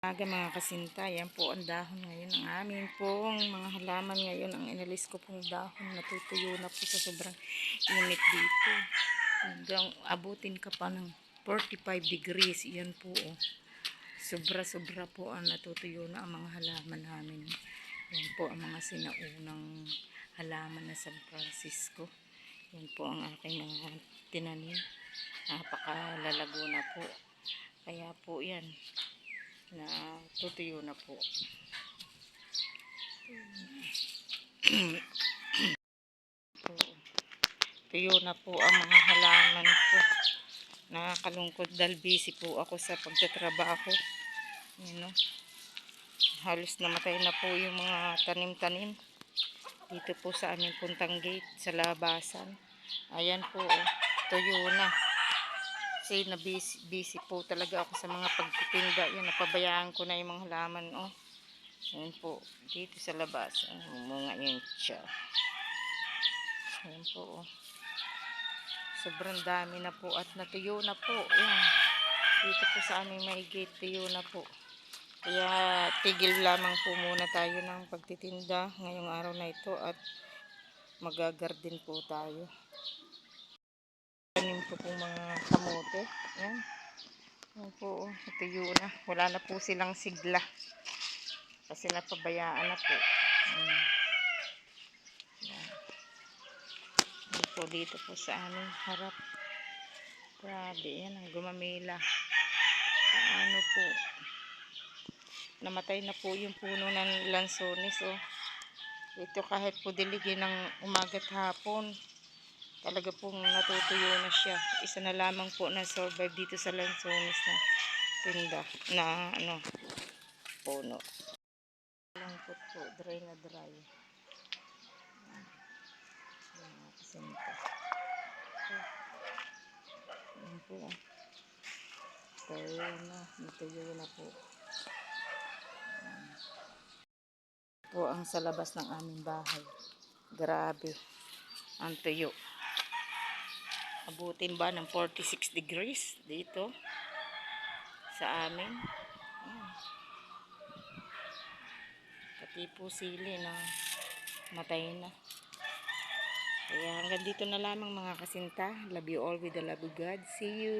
Aga mga kasinta, yan po ang dahon ngayon. Ang amin pong mga halaman ngayon, ang inalis ko pong dahon, natutuyo na po sa sobrang init dito. Hanggang abutin ka pa ng 45 degrees, yan po oh. Sobra-sobra po ang natutuyo na ang mga halaman namin. Yan po ang mga sinaunang halaman na San Francisco. Yan po ang aking mga tinanim. Napakalalago na po. Kaya po yan na tutuyo na po. Tuyo na po ang mga halaman ko. Nakakalungkot dahil busy po ako sa pagtatrabaho. Yun, no? Halos namatay na po yung mga tanim-tanim. Dito po sa aming puntang gate sa labasan. Ayan po, oh, tuyo na. Kasi na busy, busy po talaga ako sa mga pagtitinda. Yan, napabayaan ko na yung mga halaman. Oh. Yan po, dito sa labas. Oh, mga yan siya. Yan po. Oh. Sobrang dami na po at natuyo na po. Yan. Dito po sa aming may gate, tuyo na po. Kaya tigil lamang po muna tayo ng pagtitinda ngayong araw na ito at magagarden po tayo. Ko pong mga kamote. Yan. Yan po, oh, natuyo na. Wala na po silang sigla. Kasi napabayaan na po. Yan. Yan. Yan po dito po sa aming harap. Grabe, yan ang gumamila. Paano po? Namatay na po yung puno ng lansones, oh. Ito kahit po diligin ng umagat hapon talaga pong natutuyo na siya. Isa na lamang po na survive dito sa Lanzones na tinda na ano puno. Langkot po, dry na dry. Yan, mga kasinta. Yan po. ah. Tuyo na, natuyo na po. Po ang sa labas ng aming bahay. Grabe. Ang tuyo abutin ba ng 46 degrees dito? Sa amin? Ayan. pati po sili na matay na. Kaya hanggang dito na lamang mga kasinta. Love you all with the love of God. See you